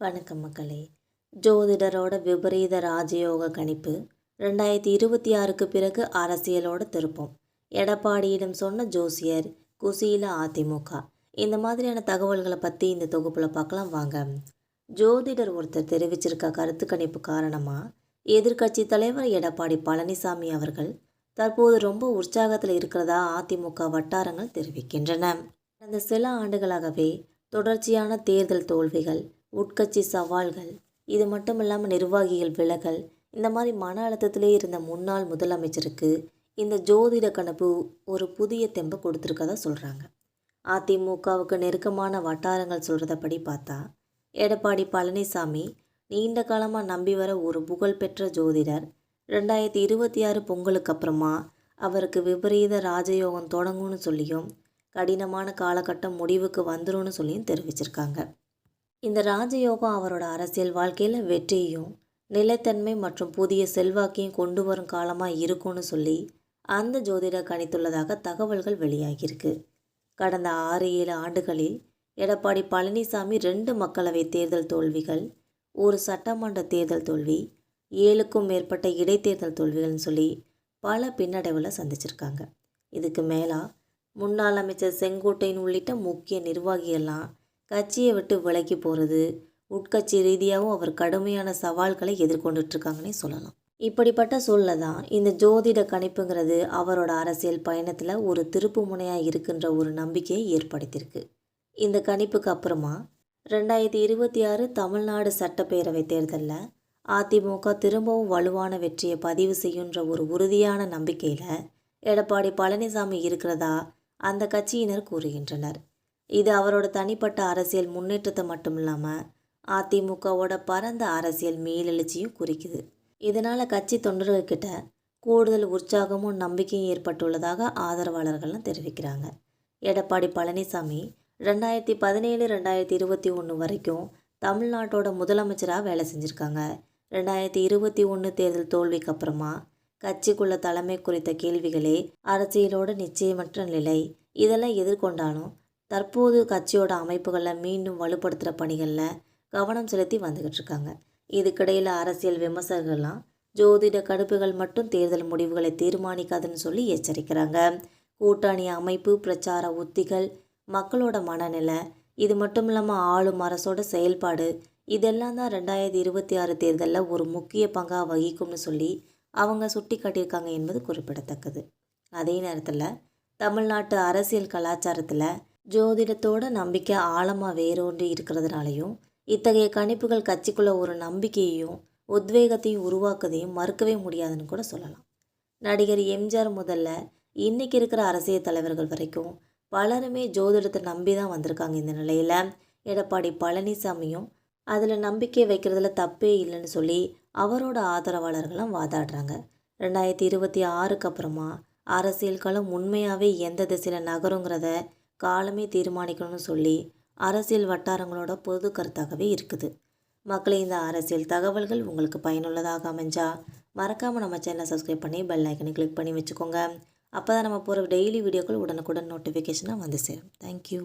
வணக்கம் மக்களே. ஜோதிடரோட விபரீத ராஜயோக கணிப்பு. ரெண்டாயிரத்தி இருபத்தி ஆறுக்கு பிறகு அரசியலோட திருப்பம். எடப்பாடியிடம் சொன்ன ஜோசியர் குசியில அதிமுக. இந்த மாதிரியான தகவல்களை பற்றி இந்த தொகுப்பில் பார்க்கலாம் வாங்க. ஜோதிடர் ஒருத்தர் தெரிவிச்சிருக்க கருத்து கணிப்பு காரணமாக எதிர்க்கட்சி தலைவர் எடப்பாடி பழனிசாமி அவர்கள் தற்போது ரொம்ப உற்சாகத்தில் இருக்கிறதா அதிமுக வட்டாரங்கள் தெரிவிக்கின்றன. கடந்த சில ஆண்டுகளாகவே தொடர்ச்சியான தேர்தல் தோல்விகள் உட்கட்சி சவால்கள் இது மட்டும் இல்லாமல் நிர்வாகிகள் விலகல் இந்த மாதிரி மன அழுத்தத்திலே இருந்த முன்னாள் முதலமைச்சருக்கு இந்த ஜோதிட கணப்பு ஒரு புதிய தெம்பை கொடுத்துருக்கதா சொல்கிறாங்க அதிமுகவுக்கு நெருக்கமான வட்டாரங்கள் சொல்கிறதப்படி பார்த்தா எடப்பாடி பழனிசாமி நீண்ட காலமாக நம்பி வர ஒரு புகழ்பெற்ற ஜோதிடர். ரெண்டாயிரத்தி இருபத்தி ஆறு பொங்கலுக்கு அப்புறமா அவருக்கு விபரீத ராஜயோகம் தொடங்கும்னு சொல்லியும் கடினமான காலகட்டம் முடிவுக்கு வந்துடும் சொல்லியும் தெரிவிச்சிருக்காங்க. இந்த ராஜயோகம் அவரோட அரசியல் வாழ்க்கையில் வெற்றியையும் நிலைத்தன்மை மற்றும் புதிய செல்வாக்கையும் கொண்டு வரும் காலமாக இருக்கும்னு சொல்லி அந்த ஜோதிடர் கணித்துள்ளதாக தகவல்கள் வெளியாகியிருக்கு. கடந்த ஆறு ஏழு ஆண்டுகளில் எடப்பாடி பழனிசாமி ரெண்டு மக்களவை தேர்தல் தோல்விகள் ஒரு சட்டமன்ற தேர்தல் தோல்வி ஏழுக்கும் மேற்பட்ட இடைத்தேர்தல் தோல்விகள்னு சொல்லி பல பின்னடைவில் சந்திச்சிருக்காங்க. இதுக்கு மேலா முன்னாள் அமைச்சர் செங்கோட்டையன் உள்ளிட்ட முக்கிய நிர்வாகிகள்லாம் கட்சியை விட்டு விலகி போகிறது உட்கட்சி ரீதியாகவும் அவர் கடுமையான சவால்களை எதிர்கொண்டுட்ருக்காங்கன்னே சொல்லலாம். இப்படிப்பட்ட சூழலை தான் இந்த ஜோதிட கணிப்புங்கிறது அவரோட அரசியல் பயணத்தில் ஒரு திருப்பு முனையாக இருக்கின்ற ஒரு நம்பிக்கையை ஏற்படுத்தியிருக்கு. இந்த கணிப்புக்கு அப்புறமா ரெண்டாயிரத்தி இருபத்தி ஆறு தமிழ்நாடு சட்டப்பேரவை தேர்தலில் அதிமுக திரும்பவும் வலுவான வெற்றியை பதிவு செய்யுன்ற ஒரு உறுதியான நம்பிக்கையில் எடப்பாடி பழனிசாமி இருக்கிறதா அந்த கட்சியினர் கூறுகின்றனர். இது அவரோட தனிப்பட்ட அரசியல் முன்னேற்றத்தை மட்டும் இல்லாமல் அதிமுகவோட பரந்த அரசியல் மேலெழுச்சியும் குறிக்குது. இதனால் கட்சி தொண்டர்கள்கிட்ட கூடுதல் உற்சாகமும் நம்பிக்கையும் ஏற்பட்டுள்ளதாக ஆதரவாளர்கள்லாம் தெரிவிக்கிறாங்க. எடப்பாடி பழனிசாமி ரெண்டாயிரத்தி பதினேழு ரெண்டாயிரத்தி இருபத்தி ஒன்று வரைக்கும் தமிழ்நாட்டோட முதலமைச்சராக வேலை செஞ்சுருக்காங்க. ரெண்டாயிரத்தி இருபத்தி ஒன்று தேர்தல் தோல்விக்கு அப்புறமா கட்சிக்குள்ள தலைமை குறித்த கேள்விகளே அரசியலோட நிச்சயமற்ற நிலை. இதெல்லாம் எதிர்கொண்டாலும் தற்போது கட்சியோட அமைப்புகளை மீண்டும் வலுப்படுத்துகிற பணிகளில் கவனம் செலுத்தி வந்துக்கிட்டு இருக்காங்க இதுக்கிடையில் அரசியல் விமர்சகர்கள்லாம் ஜோதிட கடுப்புகள் மட்டும் தேர்தல் முடிவுகளை தீர்மானிக்காதுன்னு சொல்லி எச்சரிக்கிறாங்க. கூட்டணி அமைப்பு பிரச்சார உத்திகள் மக்களோட மனநிலை இது மட்டும் இல்லாமல் ஆளும் அரசோட செயல்பாடு இதெல்லாம் தான் ரெண்டாயிரத்தி இருபத்தி ஆறு தேர்தலில் ஒரு முக்கிய பங்காக வகிக்கும்னு சொல்லி அவங்க சுட்டி காட்டியிருக்காங்க என்பது குறிப்பிடத்தக்கது. அதே நேரத்தில் தமிழ்நாட்டு அரசியல் கலாச்சாரத்தில் ஜோதிடத்தோட நம்பிக்கை ஆழமாக வேரூன்றி இருக்கிறதுனாலையும் இத்தகைய கணிப்புகள் கட்சிக்குள்ளே ஒரு நம்பிக்கையையும் உத்வேகத்தையும் உருவாக்குதையும் மறுக்கவே முடியாதுன்னு கூட சொல்லலாம். நடிகர் எம்ஜிஆர் முதல்ல இன்றைக்கி இருக்கிற அரசியல் தலைவர்கள் வரைக்கும் பலருமே ஜோதிடத்தை நம்பி தான் வந்திருக்காங்க இந்த நிலையில். எடப்பாடி பழனிசாமியும் அதில் நம்பிக்கை வைக்கிறதுல தப்பே இல்லைன்னு சொல்லி அவரோட ஆதரவாளர்களும் வாதாடுறாங்க. ரெண்டாயிரத்தி இருபத்தி ஆறுக்கு அப்புறமா அரசியல் களம் உண்மையாகவே எந்த திசையில் நகருங்கிறத காலமே தீர்மானிக்கணும்னு சொல்லி அரசியல் வட்டாரங்களோட பொது கருத்தாகவே இருக்குது. மக்களே இந்த அரசியல் தகவல்கள் உங்களுக்கு பயனுள்ளதாக அமைஞ்சா மறக்காமல் நம்ம சேனலை சப்ஸ்கிரைப் பண்ணி பெல் ஐக்கனை கிளிக் பண்ணி வச்சுக்கோங்க. அப்போ தான் நம்ம போகிற டெய்லி வீடியோக்கள் உடனுக்குடன் நோட்டிஃபிகேஷனாக வந்து சேரும். தேங்க்யூ